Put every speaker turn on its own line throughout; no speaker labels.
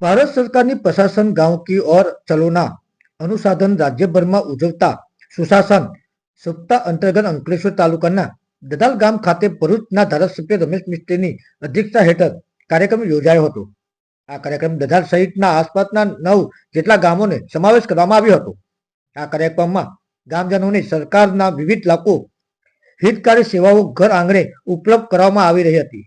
ભારત સરકારની પ્રશાસન ગાંવ કી ઓર ચલોના અનુસાધન રાજ્યભરમાં ઉજવતા સુશાસન સપ્તાહ અંતર્ગત અંકલેશ્વર તાલુકાના દદાલ ગામ ખાતે ભરૂચના ધારાસભ્ય રમેશ મિસ્ત્રીની અધ્યક્ષતા હેઠળ કાર્યક્રમ યોજાયો હતો. આ કાર્યક્રમ દદાલ સહિતના આસપાસના નવ જેટલા ગામોને સમાવેશ કરવામાં આવ્યો હતો. આ કાર્યક્રમમાં ગામજનોને સરકારના વિવિધ લાભો, હિતકારી સેવાઓ ઘર આંગણે ઉપલબ્ધ કરવામાં આવી રહી હતી.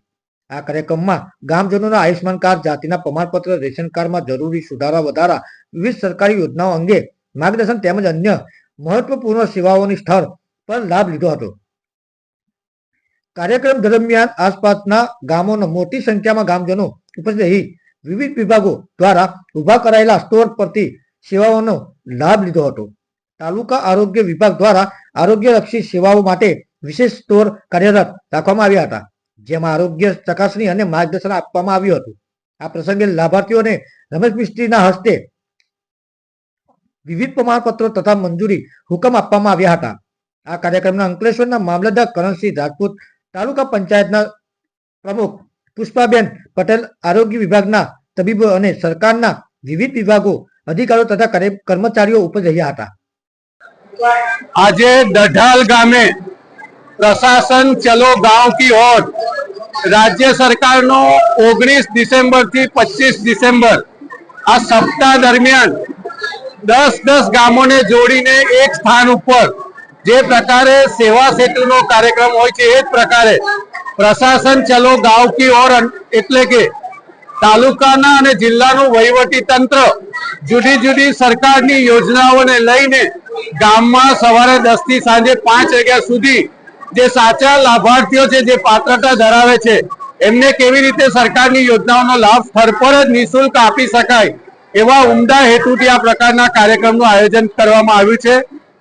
આ કાર્યક્રમમાં ગામજનોના આયુષ્માન કાર્ડ, જાતિના પ્રમાણપત્ર, રેશન કાર્ડમાં જરૂરી સુધારા વધારા, વિવિધ સરકારી યોજનાઓ અંગે માર્ગદર્શન તેમજ અન્ય મહત્વપૂર્ણ સેવાઓની સ્થળ પર લાભ લીધો હતો. કાર્યક્રમ દરમિયાન આસપાસના ગામોના મોટી સંખ્યામાં ગામજનો ઉપસ્થિત રહી વિવિધ વિભાગો દ્વારા ઊભા કરાયેલા સ્ટોર પરથી સેવાઓનો લાભ લીધો હતો. તાલુકા આરોગ્ય વિભાગ દ્વારા આરોગ્યલક્ષી સેવાઓ માટે વિશેષ સ્ટોર કાર્યરત રાખવામાં આવ્યા હતા. જેમાં આરોગ્ય ચકાસણી અને માર્ગદર્શન આપવામાં આવ્યું હતું. આ પ્રસંગે લાભાર્થીઓને રમેશ મિસ્ત્રીના હસ્તે વિવિધ પ્રમાણપત્રો તથા મંજૂરી હુકમ આપવામાં આવ્યા હતા. આ કાર્યક્રમના અંકલેશ્વરના મામલતદાર કરણસિંહ રાજપૂત, તાલુકા પંચાયતના પ્રમુખ પુષ્પાબેન પટેલ, આરોગ્ય વિભાગના તબીબો અને સરકારના વિવિધ વિભાગો, અધિકારીઓ તથા કર્મચારીઓ ઉપસ્થિત રહ્યા હતા.
આજે દઢાલ ગામે પ્રશાસન ચલો ગાંવ કી ઓર રાજ્ય સરકારનો ઓગણીસ ડિસેમ્બરથી પચીસ ડિસેમ્બર આ સપ્તાહ દરમિયાન દસ દસ ગામોને જોડીને એક સ્થાન ઉપર જે પ્રકારે સેવા સેતુનો કાર્યક્રમ હોય છે, એ જ પ્રકારે પ્રશાસન ચલો ગાંવ કી ઓર એટલે કે તાલુકાના અને જિલ્લાનું વહીવટી તંત્ર જુદી જુદી સરકારની યોજનાઓને લઈને ગામમાં સવારે દસથી સાંજે પાંચ વાગ્યા સુધી જે સાચા લાભાર્થીઓ છે, જે પાત્રતા ધરાવે છે, એમને કેવી રીતે સરકારની યોજનાઓનો લાભ પર જ નિઃશુલ્ક આપી શકાય એવા ઉમદા હેતુથી આ પ્રકારના કાર્યક્રમનું આયોજન કરવામાં આવ્યું છે.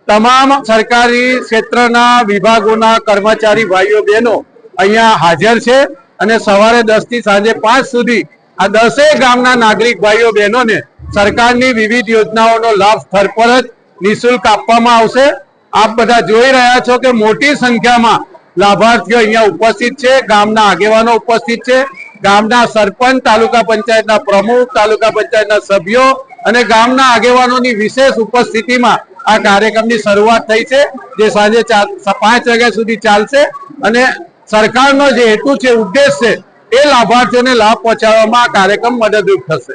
તમામ સરકારી ક્ષેત્રના વિભાગોના કર્મચારી ભાઈઓ, બહેનો અહીંયા હાજર છે અને સવારે દસથી સાંજે પાંચ સુધી આ દસેય ગામના નાગરિક ભાઈઓ, બહેનોને સરકારની વિવિધ યોજનાઓનો લાભ પર જ નિઃશુલ્ક આપવામાં આવશે. આપ બધા જોઈ રહ્યા છો કે મોટી સંખ્યામાં લાભાર્થીઓ અહીંયા ઉપસ્થિત છે, ગામના આગેવાનો ઉપસ્થિત છે, ગામના સરપંચ, તાલુકા પંચાયતના પ્રમુખ, તાલુકા પંચાયતના સભ્યો અને ગામના આગેવાનોની વિશેષ ઉપસ્થિતિમાં આ કાર્યક્રમની શરૂઆત થઈ છે, જે સાંજે પાંચ વાગ્યા સુધી ચાલશે અને સરકારનો જે હેતુ છે, ઉદ્દેશ છે, એ લાભાર્થીઓને લાભ પહોંચાડવામાં આ કાર્યક્રમ મદદરૂપ થશે.